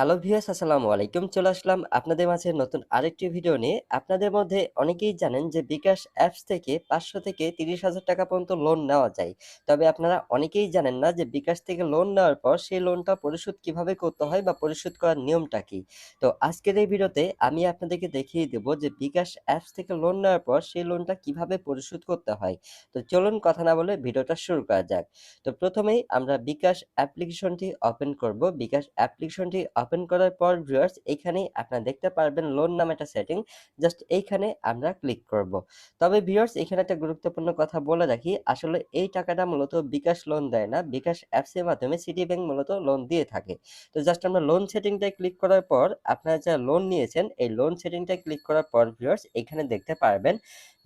Hello viewers আসসালামু আলাইকুম। চলে আসলাম আপনাদের মাঝে নতুন আরেকটি ভিডিও নিয়ে। আপনাদের মধ্যে অনেকেই জানেন যে বিকাশ অ্যাপস থেকে পাঁচশো থেকে তিরিশ হাজার টাকা পর্যন্ত লোন নেওয়া যায়। তবে আপনারা অনেকেই জানেন না যে বিকাশ থেকে লোন নেওয়ার পর সেই লোনটা পরিশোধ কীভাবে করতে হয় বা পরিশোধ করার নিয়মটা কি? তো আজকের এই ভিডিওতে আমি আপনাদেরকে দেখিয়ে দেব যে বিকাশ অ্যাপস থেকে লোন নেওয়ার পর সেই লোনটা কীভাবে পরিশোধ করতে হয়। তো চলুন কথা না বলে ভিডিওটা শুরু করা যাক। তো প্রথমেই আমরা বিকাশ অ্যাপ্লিকেশনটি ওপেন করব। বিকাশ অ্যাপ্লিকেশনটি ওপেন করার পর ভিউয়ার্স এইখানেই আপনারা দেখতে পারবেন লোন নামে একটা সেটিং জাস্ট এইখানে আমরা ক্লিক করব। তবে ভিউয়ার্স এখানে একটা গুরুত্বপূর্ণ কথা বলে রাখি, আসলে এই টাকাটা মূলত বিকাশ লোন দেয় না, বিকাশ অ্যাপসের মাধ্যমে সিটি ব্যাংক মূলত লোন দিয়ে থাকে। তো জাস্ট আমরা লোন সেটিংটায় ক্লিক করার পর, আপনারা যা লোন নিয়েছেন, এই লোন সেটিংটায় ক্লিক করার পর ভিউয়ার্স এখানে দেখতে পারবেন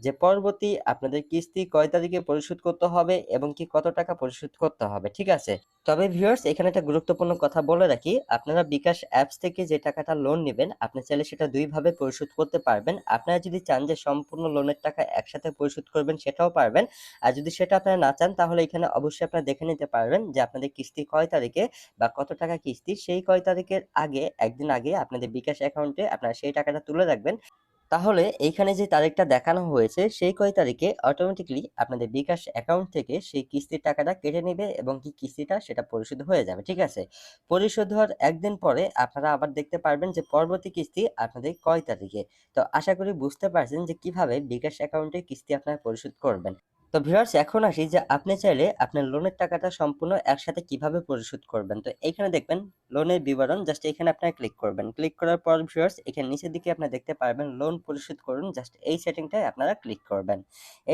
যে পরবর্তী আপনাদের কিস্তি কয় তারিখে পরিশোধ করতে হবে এবং কি কত টাকা পরিশোধ করতে হবে, ঠিক আছে? তবে ভিউয়ার্স এখানে একটা গুরুত্বপূর্ণ কথা বলে রাখি, আপনারা বিকাশ অ্যাপস থেকে যে টাকাটা লোন নেবেন, আপনি চাইলে সেটা দুইভাবে পরিশোধ করতে পারবেন। আপনারা যদি চান যে সম্পূর্ণ লোনের টাকা একসাথে পরিশোধ করবেন, সেটাও পারবেন। আর যদি সেটা আপনারা না চান, তাহলে এখানে অবশ্যই আপনারা দেখে নিতে পারবেন যে আপনাদের কিস্তি কয় তারিখে বা কত টাকা কিস্তি, সেই কয় তারিখের আগে, একদিন আগে আপনাদের বিকাশ অ্যাকাউন্টে আপনারা সেই টাকাটা তুলে রাখবেন। তাহলে এইখানে যে তারিখটা দেখানো হয়েছে, সেই কয় তারিখে অটোমেটিকলি আপনাদের বিকাশ অ্যাকাউন্ট থেকে সেই কিস্তির টাকাটা কেটে নেবে এবং কি কিস্তিটা সেটা পরিশোধ হয়ে যাবে, ঠিক আছে? পরিশোধ হওয়ার একদিন পরে আপনারা আবার দেখতে পারবেন যে পরবর্তী কিস্তি আপনাদের কয় তারিখে। তো আশা করি বুঝতে পারছেন যে কীভাবে বিকাশ অ্যাকাউন্টে কিস্তি আপনারা পরিশোধ করবেন। তো ভিউয়ার্স, এখন আসি যে আপনি চাইলে আপনার লোনের টাকাটা সম্পূর্ণ একসাথে কীভাবে পরিশোধ করবেন? তো এইখানে দেখবেন লোনের বিবরণ জাস্ট এখানে আপনারা ক্লিক করবেন। ক্লিক করার পর ভিউয়ার্স এখানে নিচের দিকে আপনারা দেখতে পারবেন লোন পরিশোধ করুন জাস্ট এই সেটিংটায় আপনারা ক্লিক করবেন।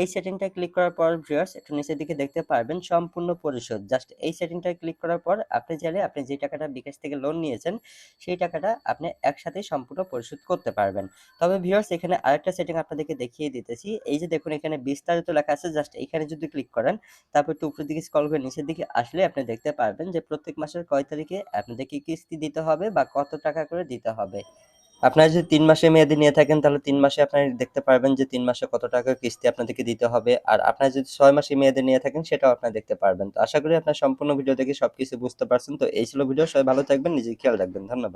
এই সেটিংটায় ক্লিক করার পর ভিউয়ার্স একটু নিচের দিকে দেখতে পারবেন সম্পূর্ণ পরিশোধ। জাস্ট এই সেটিংটায় ক্লিক করার পর আপনি চাইলে, আপনি যে টাকাটা বিকাশ থেকে লোন নিয়েছেন, সেই টাকাটা আপনি একসাথে সম্পূর্ণ পরিশোধ করতে পারবেন। তবে ভিউয়ার্স এখানে আরেকটা সেটিং আপনাদেরকে দেখিয়ে দিতেছি। এই যে দেখুন, এখানে বিস্তারিত লেখা আছে জাস্ট এখানে যদি ক্লিক করেন, তারপর একটু উপরের দিকে স্কল করে নিচের দিকে আসলে আপনি দেখতে পারবেন যে প্রত্যেক মাসের কয় তারিখে আপনাদেরকে কিস্তি দিতে হবে বা কত টাকা করে দিতে হবে? আপনারা যদি তিন মাসে মেয়াদে নিয়ে থাকেন, তাহলে তিন মাসে আপনারা দেখতে পারবেন যে তিন মাসে কত টাকা কিস্তি আপনাদেরকে দিতে হবে। আর আপনারা যদি ছয় মাসে মেয়াদি নিয়ে থাকেন, সেটাও আপনারা দেখতে পারবেন। তো আশা করি আপনার সম্পূর্ণ ভিডিও দেখে সবকিছু বুঝতে পারছেন। তো এই ছিল ভিডিও। সবাই ভালো থাকবেন নিজেকে খেয়াল রাখবেন। ধন্যবাদ।